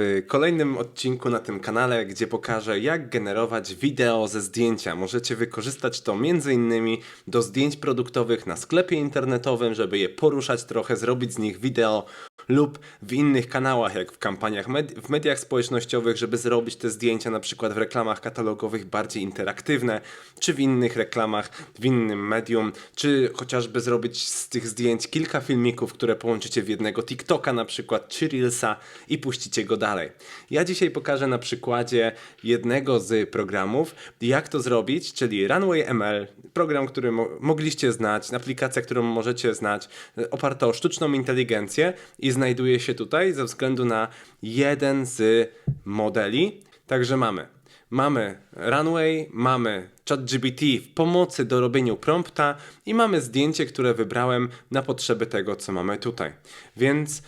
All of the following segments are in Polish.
w kolejnym odcinku na tym kanale, gdzie pokażę jak generować wideo ze zdjęcia. Możecie wykorzystać to m.in. do zdjęć produktowych na sklepie internetowym, żeby je poruszać trochę, zrobić z nich wideo lub w innych kanałach, jak w kampaniach med- w mediach społecznościowych, żeby zrobić te zdjęcia na przykład w reklamach katalogowych bardziej interaktywne, czy w innych reklamach, w innym medium, czy chociażby zrobić z tych zdjęć kilka filmików, które połączycie w jednego TikToka na przykład, czy Reelsa i puścicie go dalej. Ja dzisiaj pokażę na przykładzie jednego z programów, jak to zrobić, czyli Runway ML, program, który mo- mogliście znać, aplikacja, którą możecie znać, oparta o sztuczną inteligencję i znajduje się tutaj ze względu na jeden z modeli. Także mamy. Mamy Runway, mamy ChatGPT w pomocy do robienia prompta i mamy zdjęcie, które wybrałem na potrzeby tego, co mamy tutaj. Więc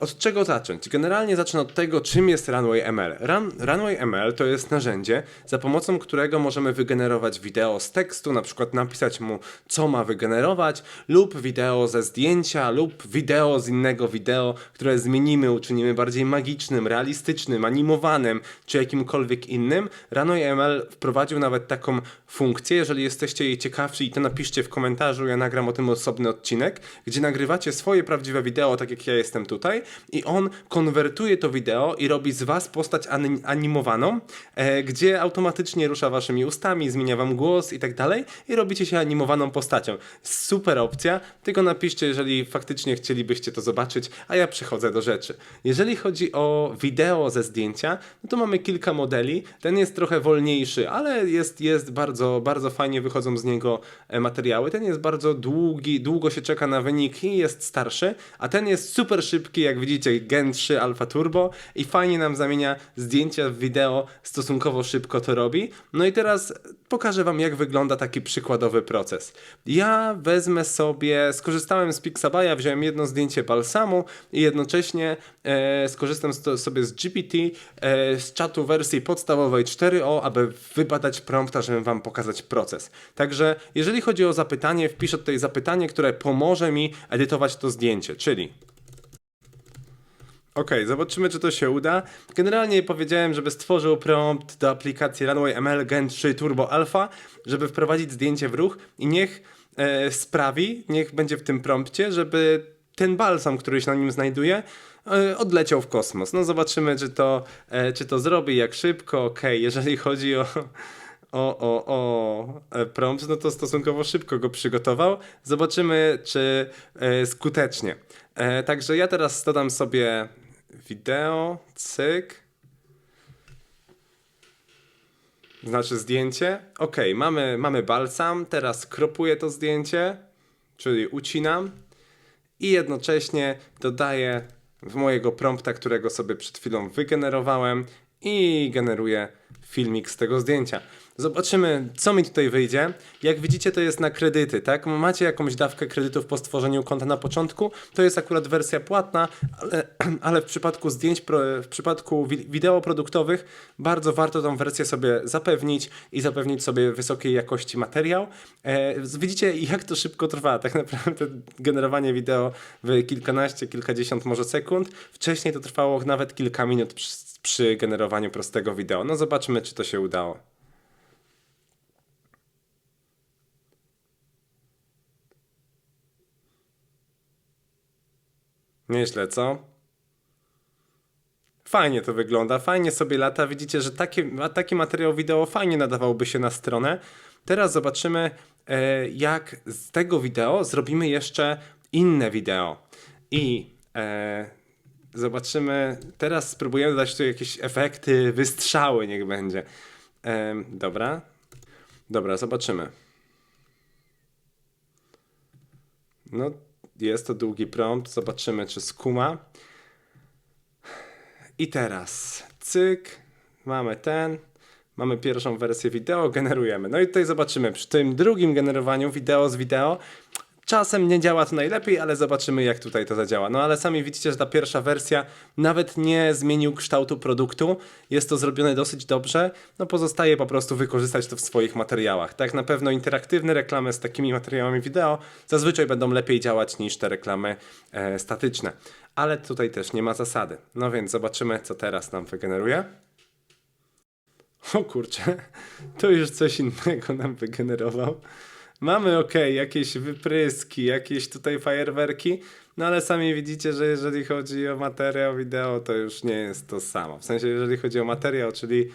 od czego zacząć? Generalnie zacznę od tego, czym jest Runway ML. Run, Runway ML to jest narzędzie, za pomocą którego możemy wygenerować wideo z tekstu, na przykład napisać mu, co ma wygenerować, lub wideo ze zdjęcia, lub wideo z innego wideo, które zmienimy, uczynimy bardziej magicznym, realistycznym, animowanym, czy jakimkolwiek innym. Runway ML wprowadził nawet taką funkcję, jeżeli jesteście jej ciekawsi, to napiszcie w komentarzu, ja nagram o tym osobny odcinek, gdzie nagrywacie swoje prawdziwe wideo, tak jak ja jestem tutaj, i on konwertuje to wideo i robi z was postać ani- animowaną, e, gdzie automatycznie rusza waszymi ustami, zmienia wam głos i tak dalej, i robicie się animowaną postacią. Super opcja, tylko napiszcie, jeżeli faktycznie chcielibyście to zobaczyć, a ja przechodzę do rzeczy. Jeżeli chodzi o wideo ze zdjęcia, no to mamy kilka modeli. Ten jest trochę wolniejszy, ale jest, jest bardzo, bardzo fajnie wychodzą z niego e, materiały. Ten jest bardzo długi, długo się czeka na wynik i jest starszy, a ten jest super szybki, jak widzicie, Gen 3 Alpha Turbo i fajnie nam zamienia zdjęcia w wideo, stosunkowo szybko to robi. No i teraz pokażę Wam, jak wygląda taki przykładowy proces. Ja wezmę sobie, skorzystałem z Pixabaja, wziąłem jedno zdjęcie balsamu i jednocześnie e, skorzystam z, sobie z GPT, e, z czatu wersji podstawowej 4o, aby wybadać prompta, żeby Wam pokazać proces. Także jeżeli chodzi o zapytanie, wpiszę tutaj zapytanie, które pomoże mi edytować to zdjęcie, czyli Okej, zobaczymy, czy to się uda. Generalnie powiedziałem, żeby stworzył prompt do aplikacji Runway ML Gen 3 Turbo Alpha, żeby wprowadzić zdjęcie w ruch i niech e, sprawi, niech będzie w tym prompcie, żeby ten balsam, który się na nim znajduje, e, odleciał w kosmos. No zobaczymy, czy to, e, czy to zrobi, jak szybko. Okej, jeżeli chodzi o, o, o, o e, prompt, no to stosunkowo szybko go przygotował. Zobaczymy, czy e, skutecznie. E, także ja teraz dodam sobie wideo, cyk. Znaczy zdjęcie. Ok, mamy, mamy balsam. Teraz kropuję to zdjęcie, czyli ucinam i jednocześnie dodaję w mojego prompta, którego sobie przed chwilą wygenerowałem i generuję filmik z tego zdjęcia. Zobaczymy, co mi tutaj wyjdzie. Jak widzicie, to jest na kredyty, tak? Macie jakąś dawkę kredytów po stworzeniu konta na początku. To jest akurat wersja płatna, ale, ale w przypadku zdjęć, w przypadku wi- wideo produktowych bardzo warto tą wersję sobie zapewnić i zapewnić sobie wysokiej jakości materiał. E, widzicie, jak to szybko trwa. Tak naprawdę generowanie wideo w kilkanaście, kilkadziesiąt może sekund. Wcześniej to trwało nawet kilka minut przy, przy generowaniu prostego wideo. No zobaczmy, czy to się udało. Nieźle, co? Fajnie to wygląda, fajnie sobie lata. Widzicie, że taki, taki materiał wideo fajnie nadawałby się na stronę. Teraz zobaczymy, e, jak z tego wideo zrobimy jeszcze inne wideo. I e, zobaczymy, teraz spróbujemy dodać tu jakieś efekty, wystrzały, niech będzie. E, dobra, dobra, zobaczymy. No, jest to długi prompt, zobaczymy, czy skuma. I teraz cyk, mamy ten, mamy pierwszą wersję wideo, generujemy. No i tutaj zobaczymy, przy tym drugim generowaniu wideo z wideo, Czasem nie działa to najlepiej, ale zobaczymy jak tutaj to zadziała. No ale sami widzicie, że ta pierwsza wersja nawet nie zmienił kształtu produktu. Jest to zrobione dosyć dobrze. No pozostaje po prostu wykorzystać to w swoich materiałach. Tak na pewno interaktywne reklamy z takimi materiałami wideo zazwyczaj będą lepiej działać niż te reklamy e, statyczne. Ale tutaj też nie ma zasady. No więc zobaczymy co teraz nam wygeneruje. O kurczę, to już coś innego nam wygenerował. Mamy ok, jakieś wypryski, jakieś tutaj fajerwerki, no ale sami widzicie, że jeżeli chodzi o materiał wideo, to już nie jest to samo. W sensie, jeżeli chodzi o materiał, czyli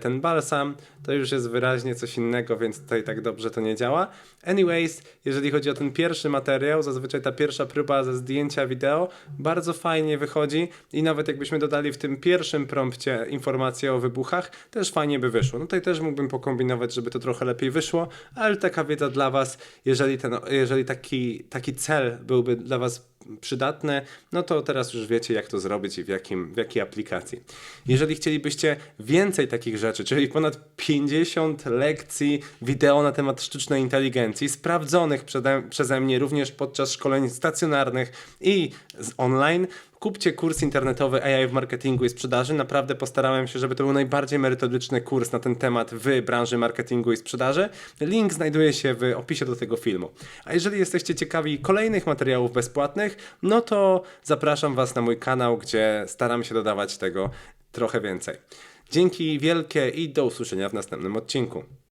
ten balsam, to już jest wyraźnie coś innego, więc tutaj tak dobrze to nie działa. Anyways, jeżeli chodzi o ten pierwszy materiał, zazwyczaj ta pierwsza próba ze zdjęcia wideo bardzo fajnie wychodzi i nawet jakbyśmy dodali w tym pierwszym prompcie informacje o wybuchach, też fajnie by wyszło. No tutaj też mógłbym pokombinować, żeby to trochę lepiej wyszło, ale taka wiedza dla Was, jeżeli, ten, jeżeli taki, taki cel byłby dla Was przydatne, no to teraz już wiecie, jak to zrobić i w, jakim, w jakiej aplikacji. Jeżeli chcielibyście więcej takich rzeczy, czyli ponad 50 lekcji wideo na temat sztucznej inteligencji, sprawdzonych przede, przeze mnie również podczas szkoleń stacjonarnych i online, kupcie kurs internetowy AI w marketingu i sprzedaży. Naprawdę postarałem się, żeby to był najbardziej merytoryczny kurs na ten temat w branży marketingu i sprzedaży. Link znajduje się w opisie do tego filmu. A jeżeli jesteście ciekawi kolejnych materiałów bezpłatnych, no to zapraszam Was na mój kanał, gdzie staram się dodawać tego trochę więcej. Dzięki wielkie i do usłyszenia w następnym odcinku.